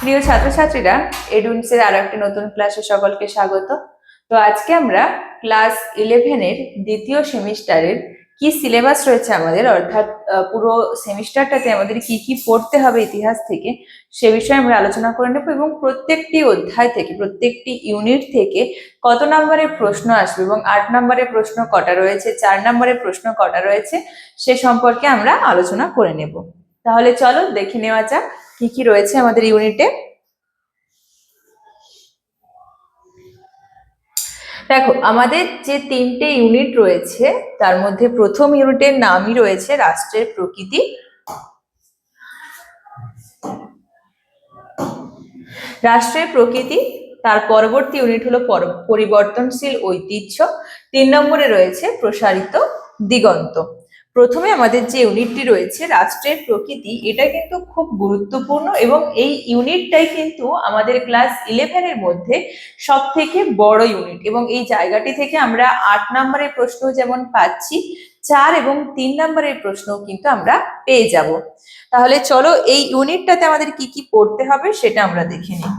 প্রিয় ছাত্রছাত্রীরা এডুন্সের আরও একটি নতুন ক্লাসে সকলকে স্বাগত। তো আজকে আমরা ক্লাস ইলেভেনের দ্বিতীয় সেমিস্টারের কি সিলেবাস রয়েছে আমাদের, অর্থাৎ পুরো সেমিস্টারটাতে আমাদের কি কি পড়তে হবে ইতিহাস থেকে, সে বিষয়ে আমরা আলোচনা করে নেব এবং প্রত্যেকটি অধ্যায় থেকে, প্রত্যেকটি ইউনিট থেকে কত নম্বরের প্রশ্ন আসবে এবং আট নম্বরের প্রশ্ন কটা রয়েছে, চার নম্বরের প্রশ্ন কটা রয়েছে, সে সম্পর্কে আমরা আলোচনা করে নেব। তাহলে চলো দেখে নেওয়া যাক। কি কি রয়েছে আমাদের ইউনিটে? দেখো, আমাদের যে তিনটে ইউনিট রয়েছে, তার মধ্যে প্রথম ইউনিটের নামই রয়েছে রাষ্ট্রের প্রকৃতি। রাষ্ট্রের প্রকৃতি, তার পরবর্তী ইউনিট হলো পর- পরিবর্তনশীল ঐতিহ্য। তিন নম্বরে রয়েছে প্রসারিত দিগন্ত। প্রথমে আমাদের যে ইউনিটটি রয়েছে, রাষ্ট্রের প্রকৃতি, এটা কিন্তু খুব গুরুত্বপূর্ণ এবং এই ইউনিটটাই কিন্তু আমাদের ক্লাস ইলেভেনের মধ্যে সব থেকে বড় ইউনিট এবং এই জায়গাটি থেকে আমরা আট নম্বরের প্রশ্ন যেমন পাচ্ছি, চার এবং তিন নম্বরের প্রশ্ন কিন্তু আমরা পেয়ে যাব। তাহলে চলো এই ইউনিটটাতে আমাদের কি কি পড়তে হবে সেটা আমরা দেখে নিই।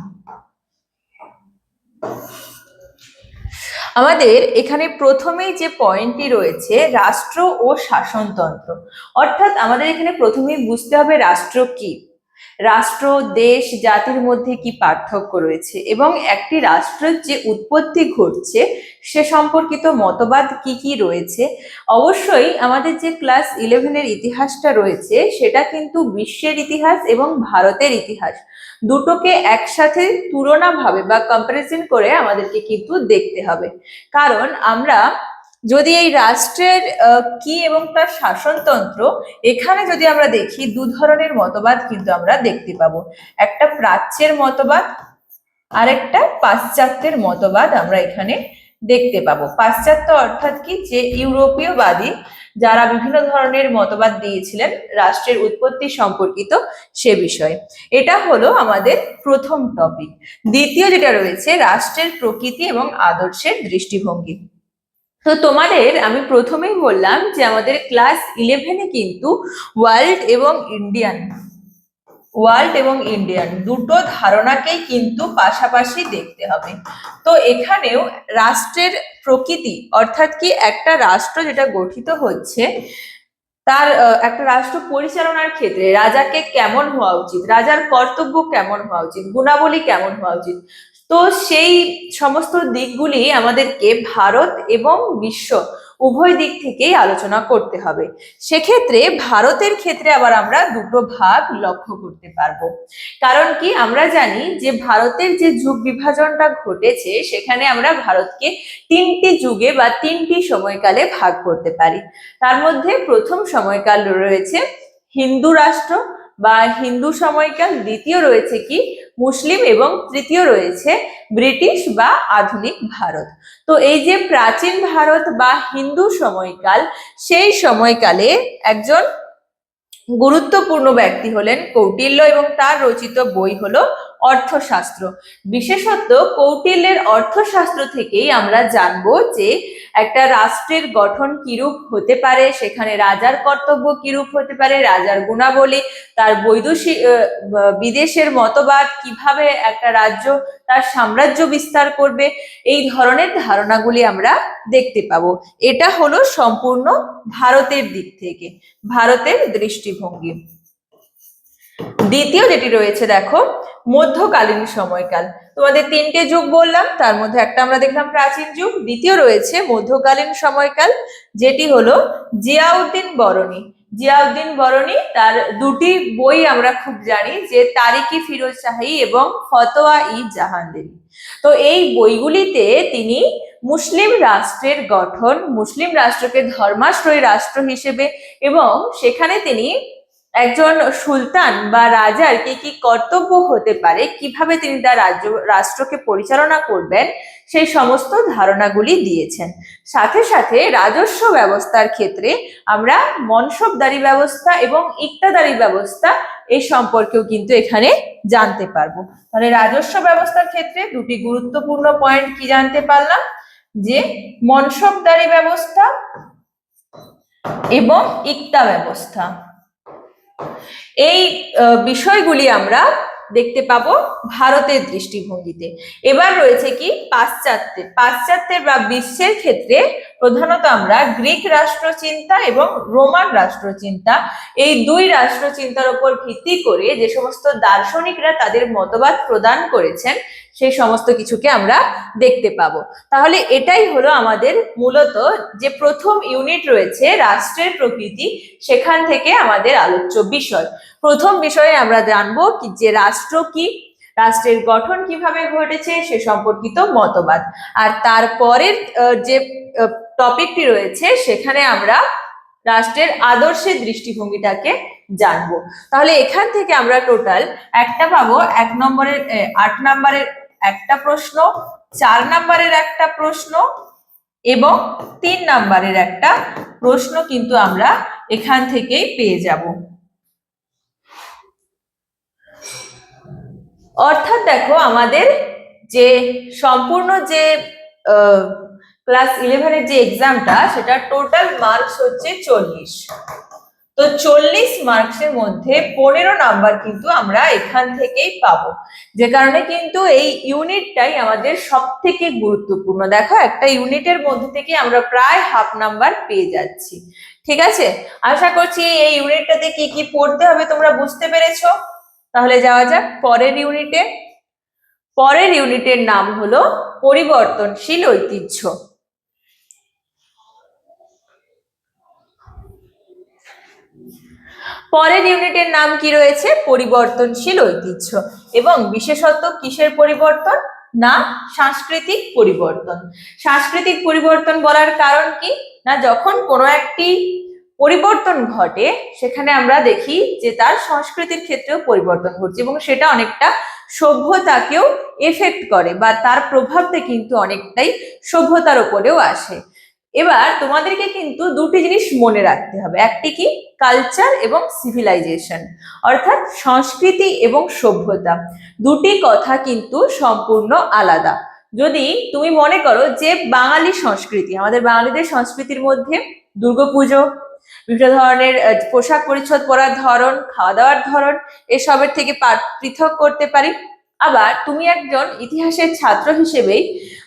আমাদের এখানে প্রথমেই যে পয়েন্টটি রয়েছে, রাষ্ট্র ও শাসনতন্ত্র। অর্থাৎ আমাদের এখানে প্রথমেই বুঝতে হবে রাষ্ট্র কি। রাষ্ট্র, দেশ, জাতির মধ্যে কি পার্থক্য রয়েছে? এবং একটি রাষ্ট্রের যে উৎপত্তি ঘটছে, সে সম্পর্কিত মতবাদ কি কি রয়েছে? অবশ্যই আমাদের যে ক্লাস ইলেভেনের ইতিহাসটা রয়েছে, সেটা কিন্তু বিশ্বের ইতিহাস এবং ভারতের ইতিহাস। দুটোকে একসাথে তুলনাভাবে বা কম্পারিজন করে আমাদেরকে কিন্তু দেখতে হবে। কারণ আমরা যদি এই রাষ্ট্রের কি এবং তার শাসনতন্ত্র, এখানে যদি আমরা দেখি, দু ধরনের মতবাদ কিন্তু আমরা দেখতে পাবো। একটা প্রাচ্যের মতবাদ, আর একটা পাশ্চাত্যের মতবাদ আমরা এখানে দেখতে পাবো। পাশ্চাত্য অর্থাৎ কি? যে ইউরোপীয়বাদী যারা বিভিন্ন ধরনের মতবাদ দিয়েছিলেন, রাষ্ট্রের উৎপত্তি সম্পর্কিত সে বিষয়ে। এটা হলো আমাদের প্রথম টপিক দ্বিতীয় যেটা রয়েছে, রাষ্ট্রের প্রকৃতি এবং আদর্শের দৃষ্টিভঙ্গি। তো তোমাদের আমি প্রথমেই বললাম যে আমাদের ক্লাস ইলেভেনে কিন্তু ওয়ার্ল্ড এবং ইন্ডিয়ান, ওয়ার্ল্ড এবং ইন্ডিয়ান দুটো ধারণাকেই কিন্তু পাশাপাশি দেখতে হবে। তো এখানেও রাষ্ট্রের প্রকৃতি অর্থাৎ কি একটা রাষ্ট্র যেটা গঠিত হচ্ছে, তার একটা রাষ্ট্র পরিচালনার ক্ষেত্রে রাজাকে কেমন হওয়া উচিত, রাজার কর্তব্য কেমন হওয়া উচিত, গুণাবলী কেমন হওয়া উচিত তো সেই সমস্ত দিকগুলি আমাদেরকে ভারত এবং বিশ্ব উভয় দিক থেকেই আলোচনা করতে হবে। সেক্ষেত্রে ভারতের ক্ষেত্রে আবার আমরা দুটো ভাগ লক্ষ্য করতে পারব। কারণ কি? আমরা জানি যে ভারতের যে যুগ বিভাজনটা ঘটেছে, সেখানে আমরা ভারতকে তিনটি যুগে বা তিনটি সময়কালে ভাগ করতে পারি। তার মধ্যে প্রথম সময়কাল রয়েছে হিন্দু রাষ্ট্র বা হিন্দু সময়কাল, দ্বিতীয় রয়েছে কি? মুসলিম এবং তৃতীয় রয়েছে ব্রিটিশ বা আধুনিক ভারত। তো এই যে প্রাচীন ভারত বা হিন্দু সময়কাল, সেই সময়কালে একজন গুরুত্বপূর্ণ ব্যক্তি হলেন কৌটিল্য এবং তার রচিত বই হলো অর্থশাস্ত্র। বিশেষত কৌটিল্যের অর্থশাস্ত্র থেকেই আমরা জানব যে একটা রাষ্ট্রের গঠন কিরূপ হতে পারে, সেখানে রাজার কর্তব্য কিরূপ হতে পারে, রাজার গুণাবলী, তার বৈদেশিক বিদেশের মতবাদ, কীভাবে একটা রাজ্য তার সাম্রাজ্য বিস্তার করবে, এই ধরনের ধারণাগুলি আমরা দেখতে পাবো। এটা হলো সম্পূর্ণ ভারতের দিক থেকে, ভারতের দৃষ্টিভঙ্গি। দ্বিতীয় যেটি রয়েছে, দেখো, মধ্যকালীন সময়কাল। তোমাদের তিনটে যুগ বললাম, তার মধ্যে একটা আমরা দেখলাম প্রাচীন যুগ, দ্বিতীয় রয়েছে মধ্যকালীন সময়কাল, যেটি হলো জিয়াউদ্দিন বরণী। জিয়াউদ্দিন বরণী, তার দুটি বই আমরা খুব জানি, যে তারিকি ফিরোজ শাহী এবং ফতোয়া ই জাহানদেরি তো এই বইগুলিতে তিনি মুসলিম রাষ্ট্রের গঠন, মুসলিম রাষ্ট্রকে ধর্মাশ্রয়ী রাষ্ট্র হিসেবে এবং সেখানে তিনি একজন সুলতান বা রাজার কি কি কর্তব্য হতে পারে, কীভাবে তিনি তার রাজ্য, রাষ্ট্রকে পরিচালনা করবেন, সেই সমস্ত ধারণাগুলি দিয়েছেন। সাথে সাথে রাজস্ব ব্যবস্থার ক্ষেত্রে আমরা মনসবদারি ব্যবস্থা এবং ইকতাদারি ব্যবস্থা এই সম্পর্কেও কিন্তু এখানে জানতে পারব। তাহলে রাজস্ব ব্যবস্থার ক্ষেত্রে দুটি গুরুত্বপূর্ণ পয়েন্ট কি জানতে পারলাম? যে মনসবদারি ব্যবস্থা এবং ইকতা ব্যবস্থা। এই বিষয়গুলি আমরা দেখতে পাবো ভারতের দৃষ্টিভঙ্গিতে। এবার রয়েছে কি পাশ্চাত্যের। পাশ্চাত্যের বা বিশ্বের ক্ষেত্রে প্রধানত আমরা গ্রিক রাষ্ট্রচিন্তা এবং রোমান রাষ্ট্রচিন্তা, এই দুই রাষ্ট্রচিন্তার উপর ভিত্তি করে যে সমস্ত দার্শনিকরা তাদের মতবাদ প্রদান করেছেন সেই সমস্ত কিছুকে আমরা দেখতে পাবো। তাহলে এটাই হলো আমাদের মূলত যে প্রথম ইউনিট রয়েছে রাষ্ট্রের প্রকৃতি, সেখান থেকে আমাদের আলোচ্য বিষয়। প্রথম বিষয়ে আমরা জানব কি যে রাষ্ট্র কি, রাষ্ট্রের গঠন কীভাবে ঘটেছে, সে সম্পর্কিত মতবাদ। আর তারপরের যে টপিকটি রয়েছে, সেখানে আমরা রাষ্ট্রের আদর্শের দৃষ্টিভঙ্গিটাকে জানব। তাহলে এখান থেকে আমরা টোটাল একটা পাবো এক নম্বরের আট নম্বরের একটা প্রশ্ন, চার নম্বরের একটা প্রশ্ন এবং তিন নম্বরের একটা প্রশ্ন কিন্তু আমরা এখান থেকেই পেয়ে যাব। অর্থাৎ দেখো আমাদের যে সম্পূর্ণ যে ক্লাস ইলেভেনের যে এক্সামটা সেটা টোটাল মার্কস হচ্ছে চল্লিশ। তো চল্লিশ মার্কসের মধ্যে পনেরো নাম্বার কিন্তু আমরা এখান থেকেই পাবো। যে কারণে কিন্তু এই ইউনিটটাই আমাদের সব থেকে গুরুত্বপূর্ণ। দেখো, একটা ইউনিটের মধ্যে থেকে আমরা প্রায় হাফ নাম্বার পেয়ে যাচ্ছি। ঠিক আছে? আশা করছি এই ইউনিটটাতে কি কি পড়তে হবে তোমরা বুঝতে পেরেছ? তাহলে যাওয়া যাক পরের ইউনিটে পরের ইউনিটের নাম হলো পরিবর্তনশীল ঐতিহ্য। পরের ইউনিটের নাম কি রয়েছে? পরিবর্তনশীল ঐতিহ্য। এবং বিশেষত কিসের পরিবর্তন? না, সাংস্কৃতিক পরিবর্তন। সাংস্কৃতিক পরিবর্তন বলার কারণ কি? না, যখন কোনো একটি পরিবর্তন ঘটে, সেখানে আমরা দেখি যে তার সংস্কৃতির ক্ষেত্রেও পরিবর্তন ঘটছে এবং সেটা অনেকটা সভ্যতাকেও এফেক্ট করে বা তার প্রভাবটা কিন্তু অনেকটাই সভ্যতার ওপরেও আসে। এবার তোমাদেরকে কিন্তু দুটি জিনিস মনে রাখতে হবে। একটি কি? কালচার এবং সিভিলাইজেশন অর্থাৎ সংস্কৃতি এবং সভ্যতা। দুটি কথা কিন্তু সম্পূর্ণ আলাদা। যদি তুমি মনে করো যে বাঙালি সংস্কৃতি, আমাদের বাঙালিদের সংস্কৃতির মধ্যে দুর্গাপুজো, বিভিন্ন ধরনের পোশাক পরিচ্ছদ পরার ধরন, খাওয়া দাওয়ার ধরন, এসবের থেকে পৃথক করতে পারি। আবার তুমি একজন ইতিহাসের ছাত্র হিসেবেই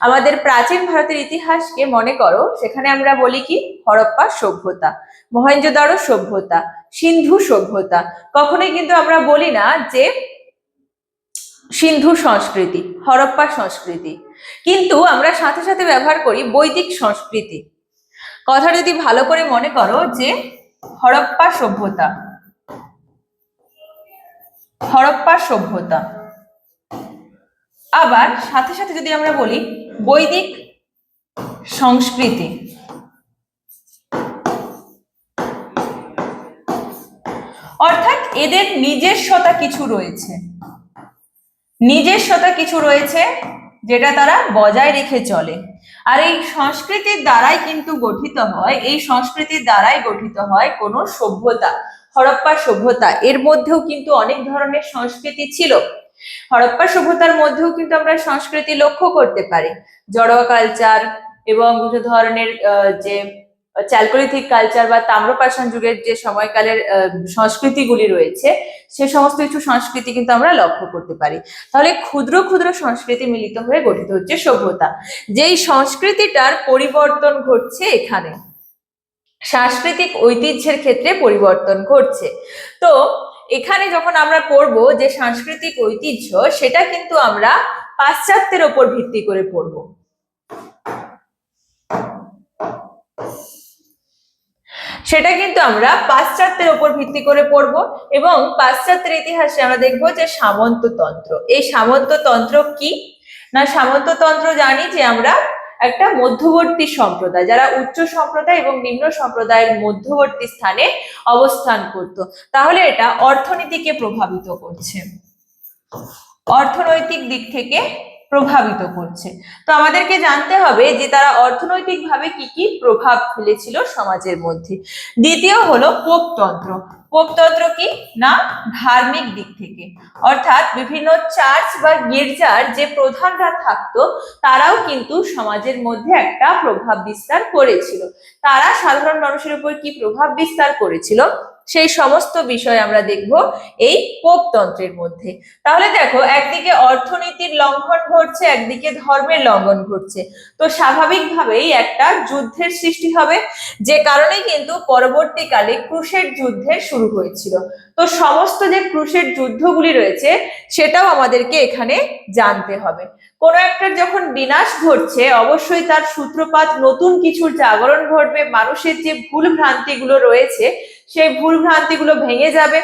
আমাদের প্রাচীন ভারতের ইতিহাসকে মনে করো, সেখানে আমরা বলি কি? হরপ্পা সভ্যতা মহেঞ্জোদারো সভ্যতা, সিন্ধু সভ্যতা। কখনোই কিন্তু আমরা বলি না যে সিন্ধু সংস্কৃতি, হরপ্পা সংস্কৃতি। কিন্তু আমরা সাথে সাথে ব্যবহার করি বৈদিক সংস্কৃতি। কথা যদি ভালো করে মনে করো যে হরপ্পা সভ্যতা হরপ্পা সভ্যতা। আবার সাথে সাথে যদি আমরা বলি বৈদিক সংস্কৃতি। অর্থাৎ এদের নিজস্বতা কিছু রয়েছে। নিজস্বতা কিছু রয়েছে যেটা তারা বজায় রেখে চলে। আর এই সংস্কৃতির দ্বারাই কিন্তু গঠিত হয়, এই সংস্কৃতির দ্বারাই গঠিত হয় কোনো সভ্যতা, হরপ্পা সভ্যতা। এর মধ্যেও কিন্তু অনেক ধরনের সংস্কৃতি ছিল। হরপ্পা সভ্যতার মধ্যেও কিন্তু আমরা সংস্কৃতি লক্ষ্য করতে পারি। জড়োয়া কালচার এবং বিভিন্ন ধরনের যে চ্যালকোলিথিক কালচার বা তাম্রপাষাণ যুগের যে সময়কালের সংস্কৃতিগুলি রয়েছে, সে সমস্ত কিছু সংস্কৃতি কিন্তু আমরা লক্ষ্য করতে পারি। তাহলে ক্ষুদ্র ক্ষুদ্র সংস্কৃতি মিলিত হয়ে গঠিত হচ্ছে সভ্যতা। যেই সংস্কৃতিটার পরিবর্তন ঘটছে এখানে, সাংস্কৃতিক ঐতিহ্যের ক্ষেত্রে পরিবর্তন ঘটছে। তো এখানে যখন আমরা পড়ব যে সাংস্কৃতিক ঐতিহ্য, সেটা কিন্তু আমরা পাশ্চাত্যের ওপর ভিত্তি করে পড়ব। সেটা কিন্তু আমরা পাশ্চাত্যের ওপর ভিত্তি করে পড়ব এবং পাশ্চাত্যের ইতিহাসে আমরা দেখব যে সামন্ততন্ত্র। এই সামন্ততন্ত্র কি? না, সামন্ততন্ত্র জানি যে আমরা একটা মধ্যবর্তী সম্প্রদায়, যারা উচ্চ সম্প্রদায় এবং নিম্ন সম্প্রদায়ের মধ্যবর্তী স্থানে অবস্থান করত। তাহলে এটা অর্থনীতিকে প্রভাবিত করছে। অর্থনৈতিক দিক থেকে প্রভাবিত করছে। তো আমাদেরকে জানতে হবে যে তারা অর্থনৈতিকভাবে কি কি প্রভাব ফেলেছিল সমাজের মধ্যে। দ্বিতীয় হলো পোপতন্ত্র। পোপতন্ত্র কি? না, ধার্মিক দিক থেকে। অর্থাৎ বিভিন্ন চার্চ বা গির্জার যে প্রধানরা থাকতো, তারাও কিন্তু সমাজের মধ্যে একটা প্রভাব বিস্তার করেছিল। তারা সাধারণ মানুষের উপর কি প্রভাব বিস্তার করেছিল? সেই সমস্ত বিষয় আমরা দেখব এই পোপতন্ত্রের মধ্যে। তাহলে দেখো, একদিকে অর্থনীতির লঙ্ঘন ঘটছে, একদিকে ধর্মের লঙ্ঘন ঘটছে। তো স্বাভাবিকভাবেই একটা যুদ্ধের সৃষ্টি হবে, যে কারণে কিন্তু পরবর্তীকালে ক্রুশের যুদ্ধের শুরু হয়েছিল। তো সমস্ত যে ক্রুশের যুদ্ধগুলি রয়েছে, সেটাও আমাদেরকে এখানে জানতে হবে। কোনো একটার যখন বিনাশ ঘটছে, অবশ্যই তার সূত্রপাত, নতুন কিছুর জাগরণ ঘটবে, মানুষের যে ভুল ভ্রান্তিগুলো রয়েছে সেই ভুল ভ্রান্তিগুলো ভেঙে যাবে।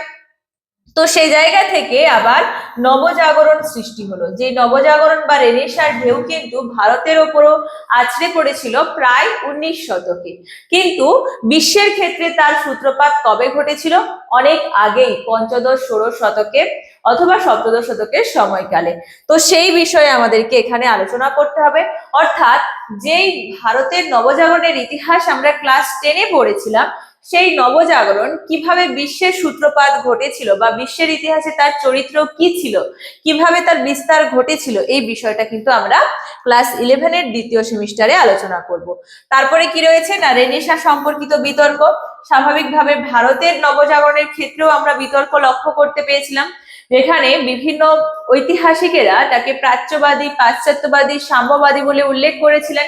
তো সেই জায়গা থেকে আবার নবজাগরণ সৃষ্টি হলো। যে নবজাগরণ বা রেনেসার ঢেউ কিন্তু ভারতের ওপরও আছড়ে পড়েছিল প্রায় উনিশ শতকে। কিন্তু বিশ্বের ক্ষেত্রে তার সূত্রপাত কবে ঘটেছিল? অনেক আগেই, পঞ্চদশ, ষোড়শ শতকে অথবা সপ্তদশ শতকের সময়কালে। তো সেই বিষয়ে আমাদেরকে এখানে আলোচনা করতে হবে। অর্থাৎ যেই ভারতের নবজাগরণের ইতিহাস আমরা ক্লাস টেনে পড়েছিলাম সেই নবজাগরণ কীভাবে বিশ্বের সূত্রপাত ঘটেছিল বা বিশ্বের ইতিহাসে তার চরিত্র কি ছিল? কীভাবে তার বিস্তার ঘটেছিল? এই বিষয়টা কিন্তু আমরা ক্লাস ইলেভেনের দ্বিতীয় সেমিস্টারে আলোচনা করব। তারপরে কি রয়েছে? না, রেনেসা সম্পর্কিত বিতর্ক। স্বাভাবিকভাবে ভারতের নবজাগরণের ক্ষেত্রেও আমরা বিতর্ক লক্ষ্য করতে পেয়েছিলাম। যেখানে বিভিন্ন ঐতিহাসিকেরা তাকে প্রাচ্যবাদী, পাশ্চাত্যবাদী, সাম্যবাদী বলে উল্লেখ করেছিলেন।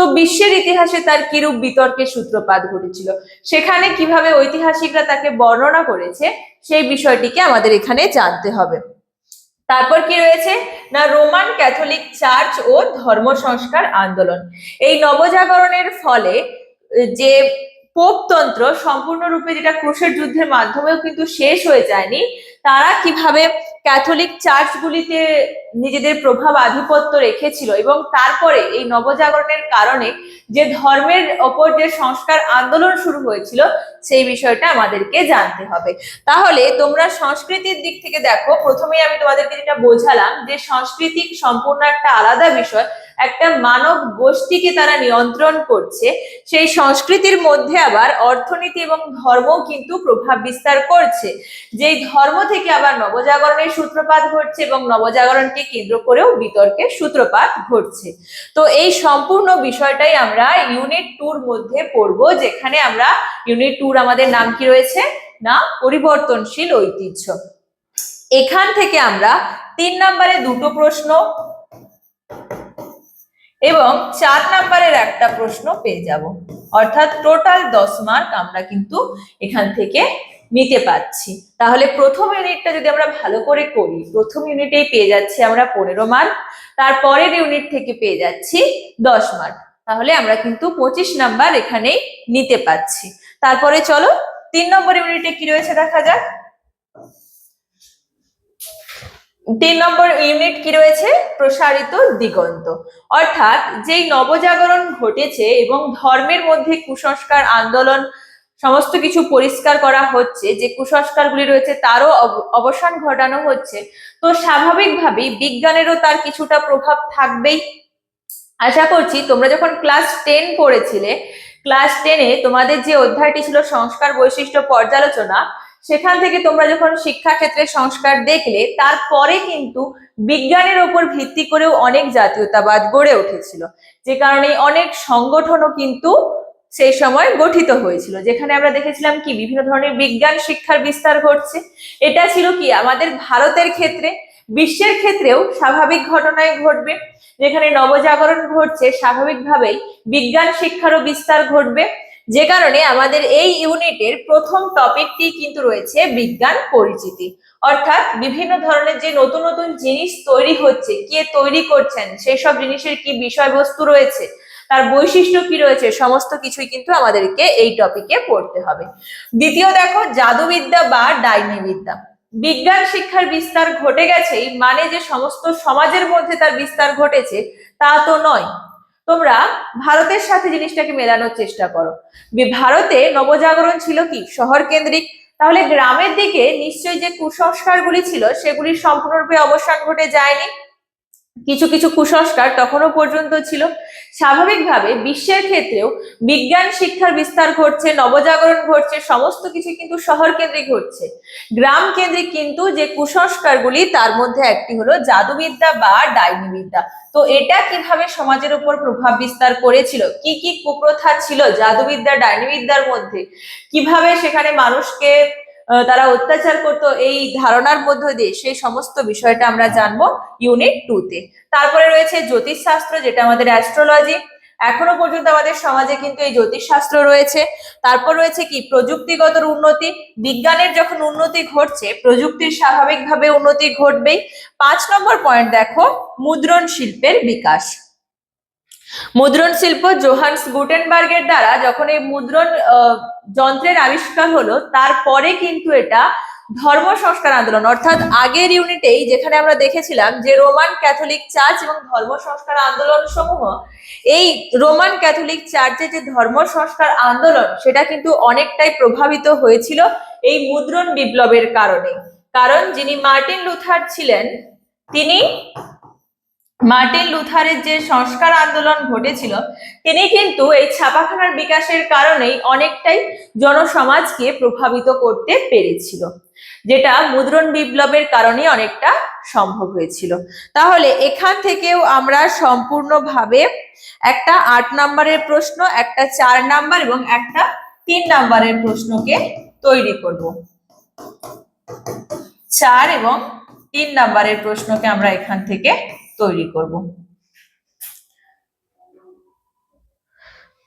তো বিশ্বের ইতিহাসে তার কিরূপ বিতর্কের সূত্রপাত ঘটেছিল? সেখানে কীভাবে ঐতিহাসিকরা তাকে বর্ণনা করেছে, সেই বিষয়টিকে আমাদের এখানে জানতে হবে। তারপর কি রয়েছে? না, রোমান ক্যাথলিক চার্চ ও ধর্ম সংস্কার আন্দোলন। এই নবজাগরণের ফলে যে পোপতন্ত্র সম্পূর্ণরূপে যেটা ক্রুশের যুদ্ধের মাধ্যমেও কিন্তু শেষ হয়ে যায়নি তারা কীভাবে ক্যাথলিক চার্চগুলিতে নিজেদের প্রভাব আধিপত্য রেখেছিল এবং তারপরে এই নবজাগরণের কারণে যে ধর্মের ওপর যে সংস্কার আন্দোলন শুরু হয়েছিল, সেই বিষয়টা আমাদেরকে জানতে হবে। তাহলে তোমরা সংস্কৃতির দিক থেকে দেখো, প্রথমেই আমি তোমাদেরকে যেটা বোঝালাম যে সংস্কৃতি সম্পূর্ণ একটা আলাদা বিষয়, একটা মানব গোষ্ঠীকে তারা নিয়ন্ত্রণ করছে। সেই সংস্কৃতির মধ্যে আবার অর্থনীতি এবং ধর্ম কিন্তু প্রভাব বিস্তার করছে। যেই ধর্ম থেকে আবার নবজাগরণের সূত্রপাত ঘটছে এবং নবজাগরণকে কেন্দ্র করেও বিতর্কের সূত্রপাত ঘটছে। তো এই সম্পূর্ণ বিষয়টাই আমরা ইউনিট টুর মধ্যে পড়ব, যেখানে আমরা ইউনিট টুর আমাদের নাম কি রয়েছে? না পরিবর্তনশীল ঐতিহ্য। এখান থেকে আমরা তিন নম্বরে দুটো প্রশ্ন এবং চার নাম্বারের একটা প্রশ্ন পেয়ে যাব। অর্থাৎ টোটাল দশ মার্ক আমরা কিন্তু এখান থেকে নিতে পাচ্ছি তাহলে প্রথম ইউনিটটা যদি আমরা ভালো করে করি, প্রথম ইউনিটেই পেয়ে যাচ্ছি আমরা পনেরো মার্ক তারপরের ইউনিট থেকে পেয়ে যাচ্ছি দশ মার্ক তাহলে আমরা কিন্তু পঁচিশ নাম্বার এখানেই নিতে পাচ্ছি তারপরে চলো, তিন নম্বর ইউনিটে কি রয়েছে দেখা যাক। তিন নম্বর ইউনিট কি রয়েছে? প্রসারিত দিগন্ত। অর্থাৎ যেই নবজাগরণ ঘটেছে এবং ধর্মের মধ্যে কুসংস্কার, আন্দোলন সমস্ত কিছু পরিষ্কার করা হচ্ছে, যে কুসংস্কারগুলি রয়েছে তারও অব- অবসান ঘটানো হচ্ছে। তো স্বাভাবিকভাবেই বিজ্ঞানেরও তার কিছুটা প্রভাব থাকবেই। আশা করছি তোমরা যখন ক্লাস টেন পড়েছিলে, ক্লাস টেনে তোমাদের যে অধ্যায়টি ছিল সংস্কার বৈশিষ্ট্য পর্যালোচনা, সেখান থেকে তোমরা যখন শিক্ষাক্ষেত্রে সংস্কার দেখলে, তারপরে কিন্তু বিজ্ঞানের ওপর ভিত্তি করেও অনেক জাতীয়তাবাদ গড়ে উঠেছিল। যে কারণে অনেক সংগঠনও কিন্তু সেই সময় গঠিত হয়েছিল, যেখানে আমরা দেখেছিলাম কি বিভিন্ন ধরনের বিজ্ঞান শিক্ষার বিস্তার ঘটছে। এটা ছিল কি আমাদের ভারতের ক্ষেত্রে, বিশ্বের ক্ষেত্রেও স্বাভাবিক ঘটনায় ঘটবে, যেখানে নবজাগরণ ঘটছে, স্বাভাবিকভাবেই বিজ্ঞান শিক্ষারও বিস্তার ঘটবে। যে কারণে আমাদের এই ইউনিটের প্রথম টপিকটি কিন্তু রয়েছে বিজ্ঞান পরিচিতি। অর্থাৎ বিভিন্ন ধরনের যে নতুন নতুন জিনিস তৈরি হচ্ছে, কে তৈরি করছেন সেই সব জিনিসের কি বিষয়বস্তু রয়েছে তার বৈশিষ্ট্য কি রয়েছে? সমস্ত কিছুই কিন্তু আমাদেরকে এই টপিকে পড়তে হবে। দ্বিতীয় দেখো, জাদুবিদ্যা বা ডাইনি বিদ্যা বিজ্ঞান শিক্ষার বিস্তার ঘটে গেছেই মানে যে সমস্ত সমাজের মধ্যে তার বিস্তার ঘটেছে, তা তো নয়। তোমরা ভারতের সাথে জিনিসটাকে মেলানোর চেষ্টা করো। ভারতে নবজাগরণ ছিল কি? শহর কেন্দ্রিক। তাহলে গ্রামের দিকে নিশ্চয়ই যে কুসংস্কারগুলি ছিল সেগুলির সম্পূর্ণরূপে অবসান ঘটে যায়নি। কিছু কিছু কুসংস্কার তখনও পর্যন্ত ছিল। স্বাভাবিকভাবে বিশ্বের ক্ষেত্রেও বিজ্ঞান শিক্ষার বিস্তার ঘটছে, নবজাগরণ ঘটছে, সমস্ত কিছু কিন্তু শহর কেন্দ্রিক ঘটছে। গ্রাম কেন্দ্রিক কিন্তু যে কুসংস্কারগুলি, তার মধ্যে একটি হলো জাদুবিদ্যা বা ডাইনিবিদ্যা। তো এটা কীভাবে সমাজের উপর প্রভাব বিস্তার করেছিল? কি কি কুপ্রথা ছিল জাদুবিদ্যা, ডাইনিবিদ্যার মধ্যে? কীভাবে সেখানে মানুষকে তারা অত্যাচার করতো এই ধারণার মধ্য দিয়ে। সেই সমস্ত বিষয়টা আমরা জানব ইউনিট টু তে। তারপরে রয়েছে জ্যোতিষশাস্ত্র, যেটা আমাদের অ্যাস্ট্রোলজি এখনও পর্যন্ত আমাদের সমাজে কিন্তু এই জ্যোতিষশাস্ত্র রয়েছে। তারপর রয়েছে কি? প্রযুক্তিগত উন্নতি। বিজ্ঞানের যখন উন্নতি ঘটছে, প্রযুক্তির স্বাভাবিকভাবে উন্নতি ঘটবেই। পাঁচ নম্বর পয়েন্ট দেখো, মুদ্রণ শিল্পের বিকাশ। মুদ্রণ শিল্প জোহান্স গুটেনবার্গের দ্বারা যখন এই মুদ্রণ যন্ত্রের আবিষ্কার হলো, তারপরে কিন্তু এটা ধর্ম সংস্কার আন্দোলন, অর্থাৎ আগের ইউনিটেই যেখানে আমরা দেখেছিলাম যে রোমান ক্যাথলিক চার্চ এবং ধর্ম সংস্কার আন্দোলন সমূহ, এই রোমান ক্যাথলিক চার্চের যে ধর্ম সংস্কার আন্দোলন, সেটা কিন্তু অনেকটাই প্রভাবিত হয়েছিল এই মুদ্রণ বিপ্লবের কারণে। কারণ যিনি মার্টিন লুথার ছিলেন, তিনি মার্টিন লুথারের যে সংস্কার আন্দোলন ঘটেছিল, তিনি কিন্তু এই ছাপাখানার বিকাশের কারণেই অনেকটাই জনসমাজকে প্রভাবিত করতে পেরেছিল, যেটা মুদ্রণ বিপ্লবের কারণে অনেকটা সম্ভব হয়েছিল। তাহলে এখান থেকেও আমরা সম্পূর্ণভাবে একটা আট নাম্বারের প্রশ্ন, একটা চার নাম্বার এবং একটা তিন নাম্বারের প্রশ্নকে তৈরি করব। চার এবং তিন নাম্বারের প্রশ্নকে আমরা এখান থেকে তৈরি করব।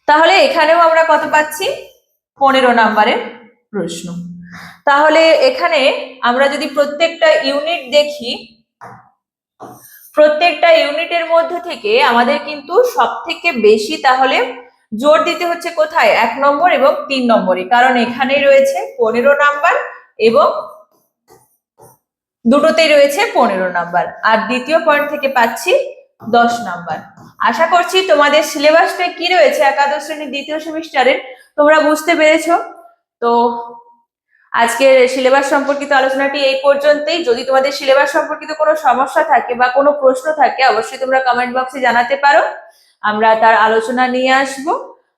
তাহলে এখানেও আমরা কত পাচ্ছি? পনেরো নাম্বারের প্রশ্ন। তাহলে এখানে আমরা যদি প্রত্যেকটা ইউনিট দেখি, প্রত্যেকটা ইউনিটের মধ্যে থেকে আমাদের কিন্তু সব থেকে বেশি তাহলে জোর দিতে হচ্ছে কোথায়? এক নম্বর এবং তিন নম্বরে, কারণ এখানেই রয়েছে পনেরো নাম্বার এবং দুটোতেই রয়েছে পনেরো নাম্বার। আর দ্বিতীয় পয়েন্ট থেকে পাচ্ছি দশ নাম্বার। আশা করছি তোমাদের সিলেবাসটা কি রয়েছে? একাদশ শ্রেণির দ্বিতীয় সেমিস্টারের, তোমরা বুঝতে পেরেছ। তো আজকের সিলেবাস সম্পর্কিত আলোচনাটি এই পর্যন্তই। যদি তোমাদের সিলেবাস সম্পর্কিত কোনো সমস্যা থাকে বা কোনো প্রশ্ন থাকে, অবশ্যই তোমরা কমেন্ট বক্সে জানাতে পারো। আমরা তার আলোচনা নিয়ে আসব।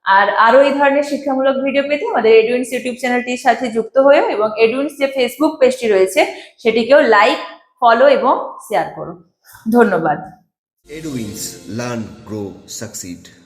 আর আরও এই ধরনের শিক্ষামূলক ভিডিও পেতে আমাদের এডুইন্স ইউটিউব চ্যানেলটির সাথে যুক্ত হয়েও এবং এডুইন্স যে ফেসবুক পেজটি রয়েছে, সেটিকেও লাইক ফলো এবং শেয়ার করো ধন্যবাদ এডুইন্স লার্ন গ্রো Succeed.